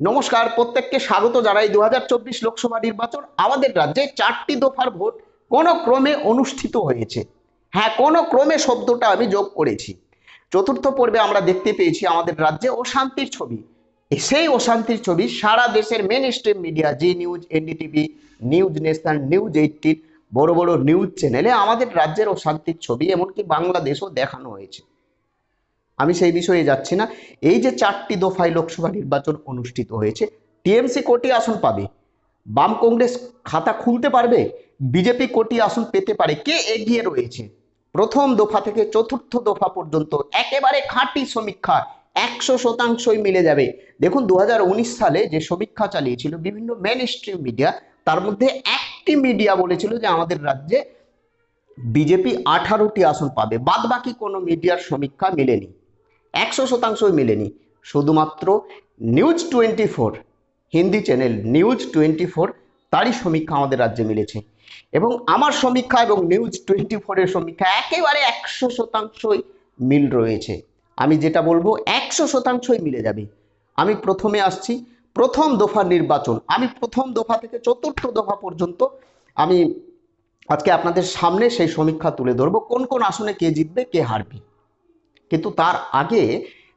নমস্কার, প্রত্যেককে স্বাগত জানাই দু হাজার চব্বিশ লোকসভা নির্বাচন। আমাদের রাজ্যে চারটি দফার ভোট কোন ক্রমে অনুষ্ঠিত হয়েছে। হ্যাঁ কোন ক্রমে শব্দটা আমি যোগ করেছি। চতুর্থ পর্বে আমরা দেখতে পেয়েছি আমাদের রাজ্যে অশান্তির ছবি। সেই অশান্তির ছবি সারা দেশের mainstream media Zee news NDTV news nation news eighteen বড় বড় নিউজ চ্যানেলে আমাদের রাজ্যের অশান্তির ছবি, এমনকি বাংলাদেশও দেখানো হয়েছে। আমি সেই বিষয়ে যাচ্ছি না। এই যে চারটি দফায় লোকসভা নির্বাচন অনুষ্ঠিত হয়েছে, টিএমসি কোটি আসন পাবে, বাম কংগ্রেস খাতা খুলতে পারবে, বিজেপি কোটি আসন পেতে পারে, কে এগিয়ে রয়েছে? প্রথম দফা থেকে চতুর্থ দফা পর্যন্ত একেবারে খাঁটি সমীক্ষা, একশো শতাংশই মিলে যাবে। দেখুন দু হাজার উনিশ সালে যে সমীক্ষা চালিয়েছিল বিভিন্ন মেন স্ট্রিম মিডিয়া তার মধ্যে একটি মিডিয়া বলেছিল যে আমাদের রাজ্যে বিজেপি আঠারোটি আসন পাবে বাদ বাকি কোনো মিডিয়ার সমীক্ষা মেলেনি। একশো শতাংশই মেলেনি। শুধুমাত্র news twenty four Hindi channel news twenty four তারই সমীক্ষা আমাদের রাজ্যে মিলেছে। এবং আমার সমীক্ষা এবং নিউজ টোয়েন্টি ফোরের সমীক্ষা একেবারে একশো শতাংশই মিল রয়েছে। আমি যেটা বলব, একশো শতাংশই মিলে যাবে। আমি প্রথমে আসছি, প্রথম দফা নির্বাচন। আমি প্রথম দফা থেকে চতুর্থ দফা পর্যন্ত আমি আজকে আপনাদের সামনে সেই সমীক্ষা তুলে ধরবো, কোন কোন আসনে কে জিতবে, কে হারবে। কিন্তু তার আগে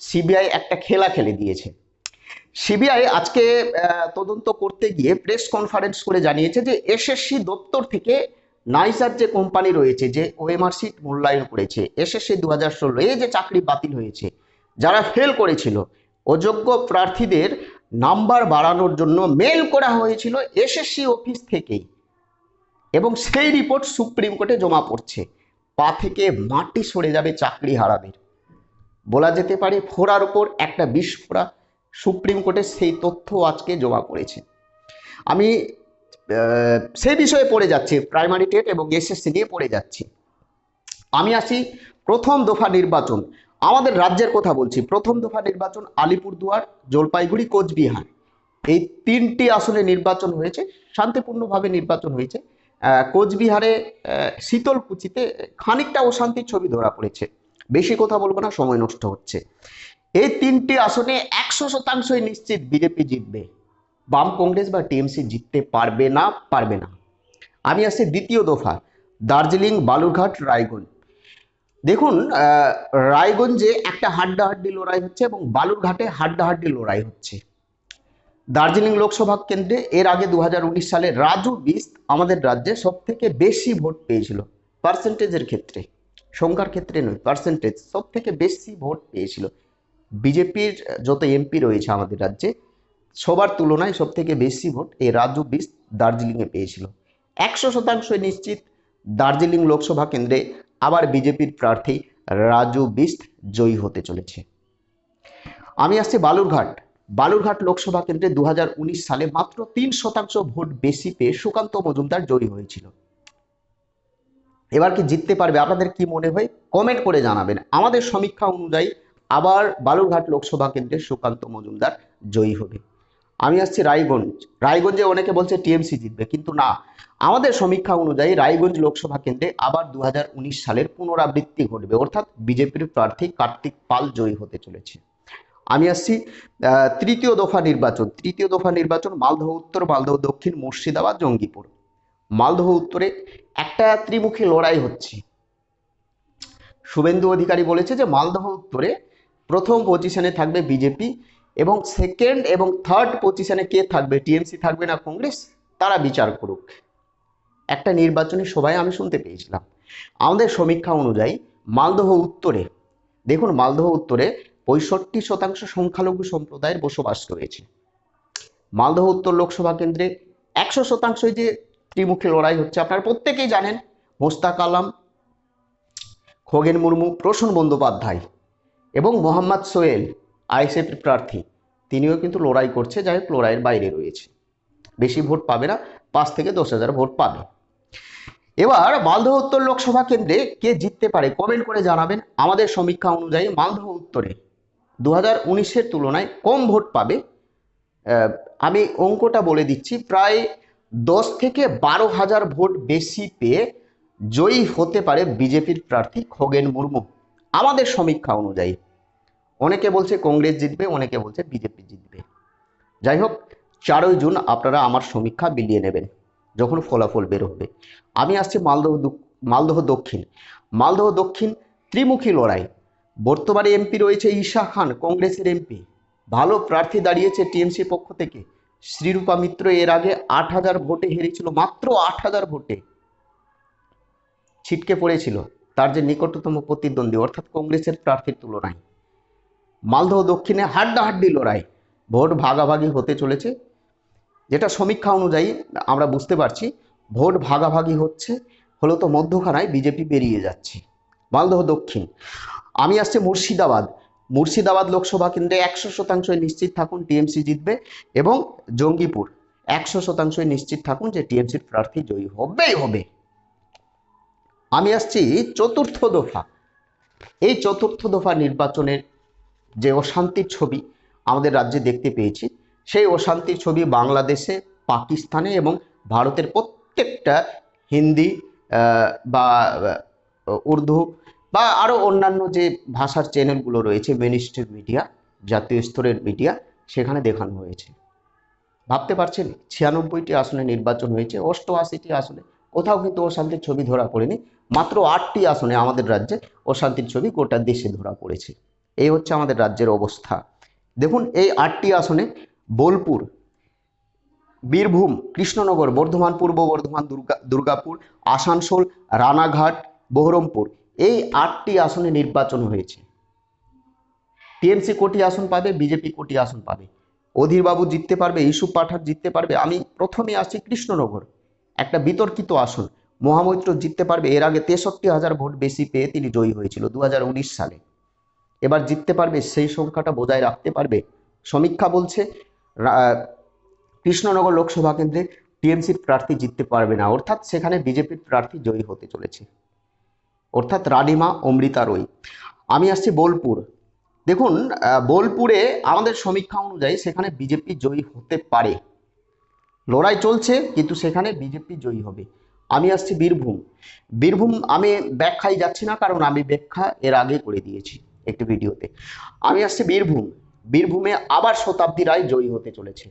সিবিআই একটা খেলা খেলে দিয়েছে। সিবিআই আজকে তদন্ত করতে গিয়ে প্রেস কনফারেন্স করে জানিয়েছে যে এসএসসি দপ্তর থেকে নাইসার যে কোম্পানি রয়েছে, যে ওএমআর সিট মূল্যায়ন করেছে এসএসসি দু হাজার ষোলো এই যে চাকরি বাতিল হয়েছে, যারা ফেল করেছিল, অযোগ্য প্রার্থীদের নাম্বার বাড়ানোর জন্য মেল করা হয়েছিল এসএসসি অফিস থেকেই। এবং সেই রিপোর্ট সুপ্রিম কোর্টে জমা পড়ছে। পা থেকে মাটি সরে যাবে চাকরি হারাদের। বলা যেতে পারে ফোড়ার উপর একটা বিস্ফোরা সুপ্রিম কোর্টে সেই তথ্য আজকে জমা করেছে। আমি সেই বিষয়ে পড়ে যাচ্ছি প্রাইমারি টেট এবং এসএসসি নিয়ে পড়ে যাচ্ছি। আমি আসি প্রথম দফা নির্বাচন। আমাদের রাজ্যের কথা বলছি। প্রথম দফা নির্বাচন আলিপুরদুয়ার, জলপাইগুড়ি, কোচবিহার। এই তিনটি আসনে নির্বাচন হয়েছে, শান্তিপূর্ণভাবে নির্বাচন হয়েছে। কোচবিহারে শীতলকুচিতে খানিকটা অশান্তির ছবি ধরা পড়েছে। বেশি কথা বলব না, সময় নষ্ট হচ্ছে। এই তিনটি আসনে একশো শতাংশই নিশ্চিত বিজেপি জিতবে। বাম কংগ্রেস বা টিএমসি জিততে পারবে না পারবে না। আমি আসছি দ্বিতীয় দফা, দার্জিলিং, বালুরঘাট, রায়গঞ্জ। দেখুন রায়গঞ্জে একটা হাড্ডাহাড্ডি লড়াই হচ্ছে এবং বালুরঘাটে হাড্ডাহাড্ডি লড়াই হচ্ছে। দার্জিলিং লোকসভা কেন্দ্রে এর আগে দু হাজার উনিশ সালে রাজু বিস্ত আমাদের রাজ্যে সব থেকে বেশি ভোট পেয়েছিল পার্সেন্টেজের ক্ষেত্রে। সংখ্যার ক্ষেত্রে নয় পার্সেন্টেজ সব থেকে বেশি ভোট পেয়েছিল। বিজেপির যত এমপি রয়েছে আমাদের রাজ্যে, সবার তুলনায় সব থেকে বেশি ভোট এই রাজু বিস্ত দার্জিলিংয়ে পেয়েছিল। একশো শতাংশ নিশ্চিত দার্জিলিং লোকসভা কেন্দ্রে আবার বিজেপির প্রার্থী রাজু বিস্ত জয়ী হতে চলেছে। আমি আসছি বালুরঘাট। বালুরঘাট লোকসভা কেন্দ্রে দু হাজার উনিশ সালে মাত্র তিন শতাংশ ভোট বেশি পেয়ে সুকান্ত মজুমদার জয়ী হয়েছিল। এবার কি জিততে পারবে? আপনাদের কি মনে হয়? কমেন্ট করে জানাবেন। আমাদের সমীক্ষা অনুযায়ী আবার বালুরঘাট লোকসভা কেন্দ্রে সুকান্ত মজুমদার জয়ী হবে। আমি আসছি রায়গঞ্জ। রায়গঞ্জে অনেকে বলছে টিএমসি জিতবে, কিন্তু না। আমাদের সমীক্ষা অনুযায়ী রায়গঞ্জ লোকসভা কেন্দ্রে আবার দু হাজার উনিশ সালের পুনরাবৃত্তি ঘটবে। অর্থাৎ বিজেপির প্রার্থী কার্তিক পাল জয়ী হতে চলেছে। আমি আসছি তৃতীয় দফা নির্বাচন। তৃতীয় দফা নির্বাচন মালদহ উত্তর, মালদহ দক্ষিণ, মুর্শিদাবাদ, জঙ্গিপুর। মালদহ উত্তরে একটা ত্রিমুখী লড়াই হচ্ছে। শুভেন্দু অধিকারী বলেছে যে, মালদহ উত্তরে প্রথম পজিশনে থাকবে বিজেপি এবং সেকেন্ড এবং থার্ড পজিশনে কে থাকবে? টিএমসি থাকবে না, কংগ্রেস? তারা বিচার করুক। একটা নির্বাচনী সভায় আমি শুনতে পেয়েছিলাম। আমাদের সমীক্ষা অনুযায়ী মালদহ উত্তরে, দেখুন মালদহ উত্তরে পঁয়ষট্টি শতাংশ সংখ্যালঘু সম্প্রদায়ের বসবাস রয়েছে। মালদহ উত্তর লোকসভা কেন্দ্রে একশো শতাংশই যে ত্রিমুখী লড়াই হচ্ছে। আপনারা প্রত্যেকেই জানেন, মোস্তাক আলম, খোগেন মুর্মু, প্রসূন বন্দ্যোপাধ্যায় এবং মোহাম্মদ সোহেল, আইএসএফ প্রার্থী। তিনিও কিন্তু লড়াই করছে, যাই হোক, লড়াইয়ের বাইরে রয়েছে। বেশি ভোট পাবে না, পাঁচ থেকে দশ হাজার ভোট পাবে। এবার মালদহ উত্তর লোকসভা কেন্দ্রে কে জিততে পারে কমেন্ট করে জানাবেন আমাদের সমীক্ষা অনুযায়ী মালদহ উত্তরে। দু হাজার উনিশের তুলনায় কম ভোট পাবে। আমি অঙ্কটা বলে দিচ্ছি, প্রায় দশ থেকে বারো হাজার ভোট বেশি পেয়ে জয়ী হতে পারে বিজেপির প্রার্থী খগেন মুর্মু। আমাদের সমীক্ষা অনুযায়ী। অনেকে বলছে কংগ্রেস জিতবে, অনেকে বলছে বিজেপি জিতবে। যাই হোক, চারই জুন আপনারা আমার সমীক্ষা বিলিয়ে নেবেন, যখন ফলাফল বের হবে। আমি আসছি মালদহ মালদহ দক্ষিণ। মালদহ দক্ষিণ ত্রিমুখী লড়াই। বর্তমানে এমপি রয়েছে ঈশা খান, কংগ্রেসের এমপি। ভালো প্রার্থী দাঁড়িয়েছে টিএমসি পক্ষ থেকে। শ্রীরূপা মিত্র এর আগে আট হাজার ভোটে হেরেছিল, মাত্র আট হাজার ভোটে ছিটকে পড়েছিল তার যে নিকটতম প্রতিদ্বন্দ্বী, অর্থাৎ কংগ্রেসের প্রার্থীর তুলনায়। মালদহ দক্ষিণে হাড্ডাহাড্ডি লড়াই, ভোট ভাগাভাগি হতে চলেছে। যেটা সমীক্ষা অনুযায়ী আমরা বুঝতে পারছি, ভোট ভাগাভাগি হচ্ছে হলো তো মধ্যখানায় বিজেপি বেরিয়ে যাচ্ছে, মালদহ দক্ষিণ। আমি আসছে মুর্শিদাবাদ। মুর্শিদাবাদ লোকসভা কেন্দ্রে একশো শতাংশই নিশ্চিত থাকুন টিএমসি জিতবে এবং জঙ্গিপুর একশো শতাংশই নিশ্চিত থাকুন যে টিএমসির প্রার্থী জয়ী হবেই হবে। আমি আসছি চতুর্থ দফা। এই চতুর্থ দফা নির্বাচনের যে অশান্তির ছবি আমাদের রাজ্যে দেখতে পেয়েছি, সেই অশান্তির ছবি বাংলাদেশে, পাকিস্তানে এবং ভারতের প্রত্যেকটা হিন্দি বা উর্দু বা আরও অন্যান্য যে ভাষার চ্যানেলগুলো রয়েছে মেনিস্ট্রিম মিডিয়া জাতীয় স্তরের মিডিয়া সেখানে দেখানো হয়েছে। ভাবতে পারছেন? ছিয়ানব্বইটি আসনে নির্বাচন হয়েছে, অষ্টআশিটি আসনে। কোথাও কিন্তু অশান্তির ছবি ধরা পড়েনি। মাত্র আটটি আসনে আমাদের রাজ্যে অশান্তির ছবি গোটা দেশে ধরা পড়েছে। এই হচ্ছে আমাদের রাজ্যের অবস্থা। দেখুন, এই আটটি আসনে বোলপুর, বীরভূম, কৃষ্ণনগর, বর্ধমান, পূর্ব বর্ধমান, দুর্গা, দুর্গাপুর, আসানসোল, রানাঘাট, বহরমপুর এই আটটি আসনে নির্বাচন হয়েছে। টিএমসি কোটি আসন পাবে, বিজেপি কোটি আসন পাবে। অধীরবাবু জিততে পারবে ইস্যু পাঠান জিততে পারবে। আমি প্রথমে আসছি কৃষ্ণনগর, একটা বিতর্কিত আসন। মহামৈত্র জিততে পারবে, এর আগে তেষট্টি হাজার ভোট বেশি পেয়ে তিনি জয়ী হয়েছিল দু হাজার উনিশ সালে। এবার জিততে পারবে, সেই সংখ্যাটা বজায় রাখতে পারবে। সমীক্ষা বলছে কৃষ্ণনগর লোকসভা কেন্দ্রে টিএমসির প্রার্থী জিততে পারবে না, অর্থাৎ সেখানে বিজেপির প্রার্থী জয়ী হতে চলেছে। অর্থাৎ রানিমা অমৃতা রই আমি আসছি বোলপুর। দেখুন বোলপুরে আমাদের সমীক্ষা অনুযায়ী সেখানে বিজেপি জয়ী হতে পারে। লড়াই চলছে, কিন্তু সেখানে বিজেপি জয়ী হবে। আমি আসছি বীরভূম। বীরভূম আমি ব্যাখ্যায় যাচ্ছি না, কারণ আমি ব্যাখ্যা এর আগে করে দিয়েছি একটি ভিডিওতে। আমি আসছি বীরভূম। বীরভূমে আবার শতাব্দী রায় জয়ী হতে চলেছে।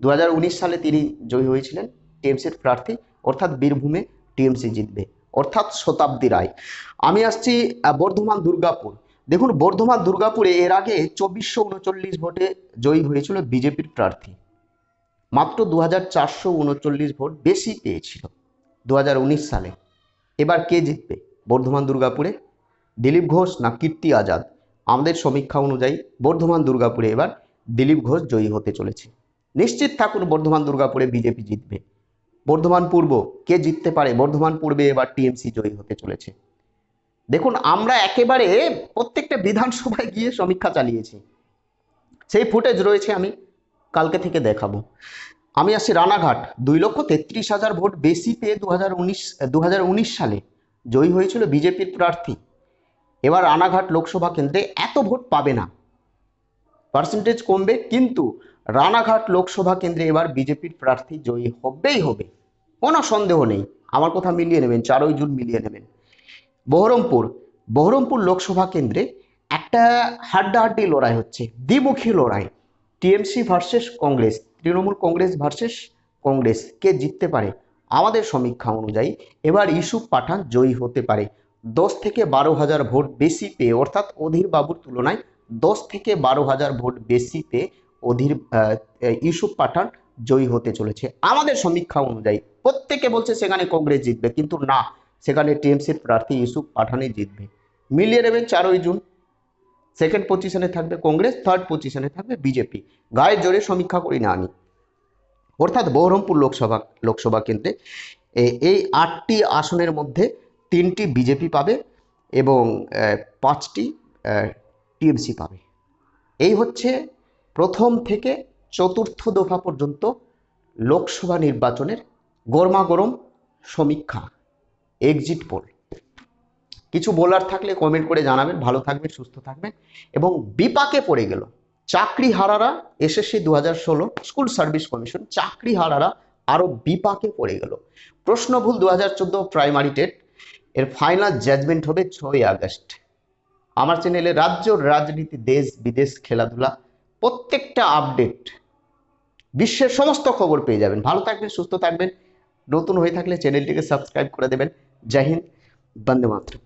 দু হাজার উনিশ সালে তিনি জয়ী হয়েছিলেন টিএমসির প্রার্থী, অর্থাৎ বীরভূমে টিএমসি জিতবে। অর্থাৎ শতাব্দী রায়। আমি আসছি বর্ধমান দুর্গাপুর। দেখুন, বর্ধমান দুর্গাপুরে এর আগে চব্বিশশো উনচল্লিশ ভোটে জয়ী হয়েছিল বিজেপির প্রার্থী। মাত্র দু হাজার চারশো উনচল্লিশ ভোট বেশি পেয়েছিল দু হাজার উনিশ সালে। এবার কে জিতবে বর্ধমান দুর্গাপুরে? দিলীপ ঘোষ না কীর্তি আজাদ? আমাদের সমীক্ষা অনুযায়ী বর্ধমান দুর্গাপুরে এবার দিলীপ ঘোষ জয়ী হতে চলেছে। নিশ্চিত থাকুন, বর্ধমান দুর্গাপুরে বিজেপি জিতবে। বর্ধমান পূর্ব, কে জিততে পারে? বর্ধমান পূর্বে এবার টিএমসি জয়ী হতে চলেছে। দেখুন, আমরা একেবারে প্রত্যেকটা বিধানসভায় গিয়ে সমীক্ষা চালিয়েছি। সেই ফুটেজ রয়েছে আমি কালকে থেকে দেখাবো। আমি আসছি রানাঘাট। দুই লক্ষ তেত্রিশ হাজার ভোট বেশি পেয়ে দু হাজার উনিশ সালে জয়ী হয়েছিল বিজেপির প্রার্থী। এবার রানাঘাট লোকসভা কেন্দ্রে এত ভোট পাবে না। পার্সেন্টেজ কমবে, কিন্তু রানাঘাট লোকসভা কেন্দ্রে এবার বিজেপির প্রার্থী জয়ী হবেই হবে। কোনো সন্দেহ নেই, আমার কথা মিলিয়ে নেবেন, চারই জুন মিলিয়ে নেবেন। বহরমপুর বহরমপুর লোকসভা কেন্দ্রে একটা হাড্ডাহাড্ডি লড়াই হচ্ছে, দ্বিমুখী লড়াই। TMC versus Congress, Trinamool Congress versus Congress কে জিততে পারে। আমাদের সমীক্ষা অনুযায়ী এবার ইস্যু পাঠান জয়ী হতে পারে। দশ থেকে বারো হাজার ভোট বেশি পেয়ে, অর্থাৎ অধীর বাবুর তুলনায় দশ থেকে বারো হাজার ভোট বেশি পেয়ে অধীর ইউসুফ পাঠান জয়ী হতে চলেছে। আমাদের সমীক্ষা অনুযায়ী প্রত্যেকে বলছে সেখানে কংগ্রেস জিতবে, কিন্তু না, সেখানে টিএমসির প্রার্থী ইউসুফ পাঠানই জিতবে। মিলিয়ে নেবেন চারই জুন সেকেন্ড পজিশনে থাকবে কংগ্রেস থার্ড পজিশনে থাকবে বিজেপি। গায়ের জোরে সমীক্ষা করি না আমি। অর্থাৎ বহরমপুর লোকসভা লোকসভা কেন্দ্রে এই আটটি আসনের মধ্যে তিনটি বিজেপি পাবে এবং পাঁচটি টিএমসি পাবে। এই হচ্ছে প্রথম থেকে চতুর্থ দফা পর্যন্ত লোকসভা নির্বাচনের গরমাগরম সমীক্ষা এক্সিট পোল কিছু বলার থাকলে কমেন্ট করে জানাবেন, ভালো থাকবেন, সুস্থ থাকবেন এবং বিপাকে পড়ে গেল। চাকরি হারারা এসএসসি দু হাজার ষোলো স্কুল সার্ভিস কমিশন চাকরি হারারা আরও বিপাকে পড়ে গেল। প্রশ্ন ভুল দু হাজার চোদ্দ প্রাইমারি টেট, এর ফাইনাল জাজমেন্ট হবে ছয় আগস্ট। আমার চ্যানেলে রাজ্য রাজনীতি, দেশ বিদেশ খেলাধুলা প্রত্যেকটা আপডেট বিশ্বের সমস্ত খবর পেয়ে যাবেন। ভালো থাকবেন, সুস্থ থাকবেন। নতুন হয়ে থাকলে চ্যানেলটিকে সাবস্ক্রাইব করে দেবেন। জয় হিন্দ, বন্দে মাতরম।